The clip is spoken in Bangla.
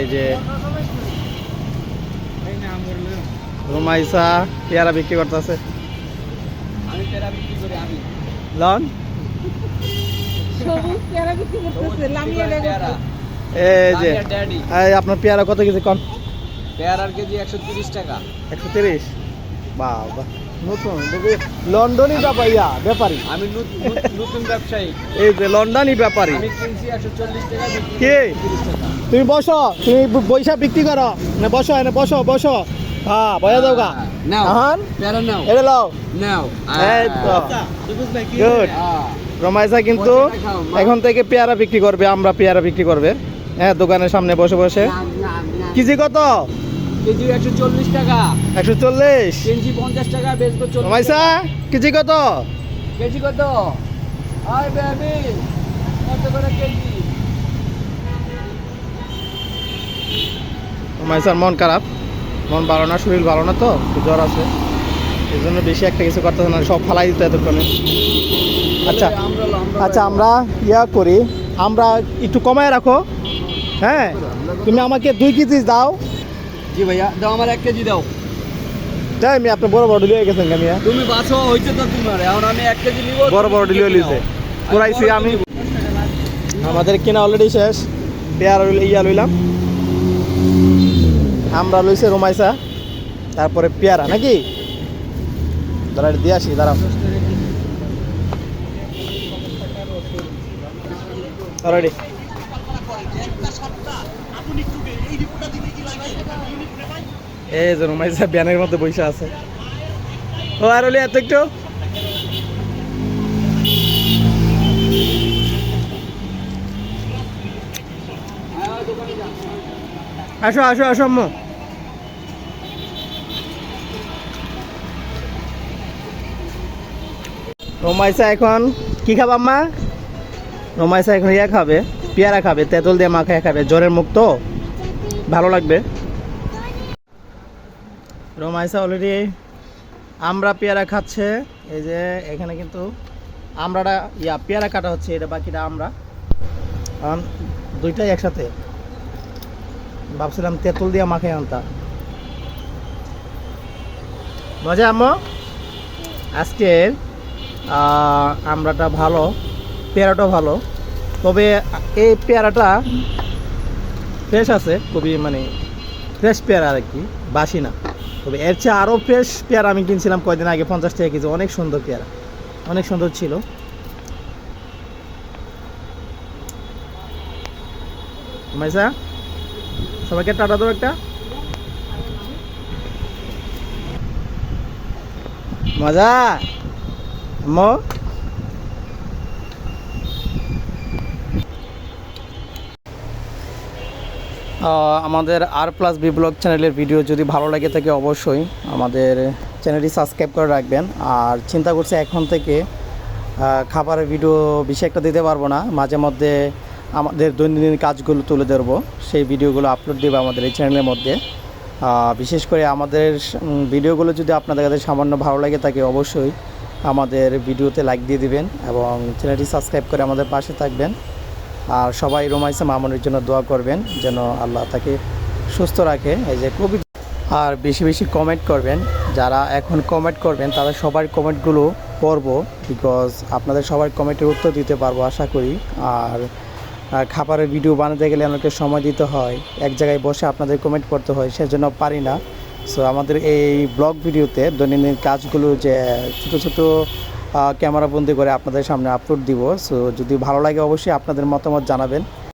এই যে রুমাইসা পেয়ারা বিক্রি করতেছে। আমি পেয়ারা বিক্রি করি আমি। লন? সবুজ পেয়ারা বিক্রি করতেছে লামিয়ে লেগে পেয়ারা এই যে লামিয়া ড্যাডি। এই আপনার পেয়ারা কত কেজি কন? পেয়ারার কেজি একশো তিরিশ টাকা। একশো তিরিশ? বাবা নতুন লন্ডনই ব্যাপারিয়া ব্যাপারী। আমি নতুন নতুন ব্যবসায়ী। এই যে লন্ডনই ব্যাপারী। আমি কিনছি একশো চল্লিশ টাকা কে? তিরিশ টাকা। তুমি বসো তুমি পয়সা বিক্রি করো। না বসো এনে বসো বসো। হ্যাঁ বয়া দাও গা। নাও আহান নাও। এটা লাও গুড রমাইসা কিন্তু এখন থেকে পেয়ারা বিক্রি করবে আমরা পেয়ারা বিক্রি করবে। হ্যাঁ দোকানের সামনে বসে বসে। কেজি কত? কেজি একশো চল্লিশ টাকা। একশো চল্লিশ। কেজি পঞ্চাশ টাকা বেচবো চল্লিশ রমাইসা কেজি কত? কেজি কত? আয় বেবি কত করে কেজি? রমাইসার মন খারাপ। মন ভালো না শরীর ভালো না তো জ্বর আছে। এই জন্য বেশি একটা কিছু করতেছে না সব ফালাই দিতে এতক্ষণে। আচ্ছা আচ্ছা আমরা ইয়া করি আমরা একটু কমায় রাখো। হ্যাঁ তুমি আমাকে দুই কেজি দাও। জি ভাইয়া দাও আমার এক কেজি দাও। তাই আমি আপনি বড় বড় লিয়ে গেছেন কামিয়া তুমি বাছো হইছে তো তোমার এখন আমি এক কেজি নিব বড় বড় ডিলিও লিছে পুরাইছি আমি। আমাদের কিনা অলরেডি শেষ। পেয়ারা ইয়া লইলাম। আমরা লইছে রোমাইসা, তারপরে পেয়ারা, নাকি? দাঁড়া দিয়ে আসি, দাঁড়াও। অলরেডি এই যে রোমাইসা ব্যানের মধ্যে বসে আছে। ও, আর হলে এত একটু? আসো আসো আসো, আম্মু। রোমাইসা এখন কি খাবা, আম্মা? রোমাইসা এখন ইয়া খাবে, পেয়ারা খাবে, তেঁতুল দিয়ে মাখায় খাবে। জ্বরের মুখ তো? ভালো লাগবে। রোমাইসা অলরেডি আমরা পেয়ারা খাচ্ছে। এই যে এখানে কিন্তু আমরাটা, ইয়া, পেয়ারা কাটা হচ্ছে, এটা বাকিটা আমরা। দুইটাই একসাথে। ভাবছিলাম তেঁতুল দিয়ে মাখাই আনতা। মজা আম্মু? আজকের আমরাটা ভালো, পেয়ারাটাও ভালো। তবে এই পেয়ারাটা ফ্রেশ আছে, খুবই মানে ফ্রেশ পেয়ারা আর কি, বাসি না। তবে এর চেয়ে আরও ফ্রেশ পেয়ারা আমি কিনছিলাম কয়দিন আগে, পঞ্চাশ টাকা কেজি, অনেক সুন্দর পেয়ারা, অনেক সুন্দর ছিল। মাইসা? সবাইকে টাটা দাও একটা। মজা? মো আমাদের আর প্লাস বি ব্লগ চ্যানেলের ভিডিও যদি ভালো লাগে থাকে অবশ্যই আমাদের চ্যানেলটি সাবস্ক্রাইব করে রাখবেন। আর চিন্তা করছি এখন থেকে খাবারের ভিডিও বেশি একটা দিতে পারব না। মাঝে মধ্যে আমাদের দৈনন্দিন কাজগুলো তুলে ধরবো। সেই ভিডিওগুলো আপলোড দেবো আমাদের এই চ্যানেলের মধ্যে। বিশেষ করে আমাদের ভিডিওগুলো যদি আপনাদের কাছে সামান্য ভালো লাগে থাকে অবশ্যই আমাদের ভিডিওতে লাইক দিয়ে দিবেন এবং চ্যানেলটি সাবস্ক্রাইব করে আমাদের পাশে থাকবেন। আর সবাই রোমাইসা মামুনের জন্য দোয়া করবেন যেন আল্লাহ তাকে সুস্থ রাখে। এই যে কবি আর বেশি বেশি কমেন্ট করবেন। যারা এখন কমেন্ট করবেন, তারা সবার কমেন্টগুলো পড়ব বিকজ আপনাদের সবার কমেন্টের উত্তর দিতে পারব আশা করি। আর খাবারের ভিডিও বানাতে গেলে আমাকে সময় দিতে হয়। এক জায়গায় বসে আপনাদের কমেন্ট করতে হয়, সেজন্য পারি না। সো আমাদের এই ব্লগ ভিডিওতে দৈনন্দিন কাজগুলো যে ছোটো ছোটো ক্যামেরা বন্দি করে আপনাদের সামনে আপলোড দিব। সো যদি ভালো লাগে অবশ্যই আপনাদের মতামত জানাবেন।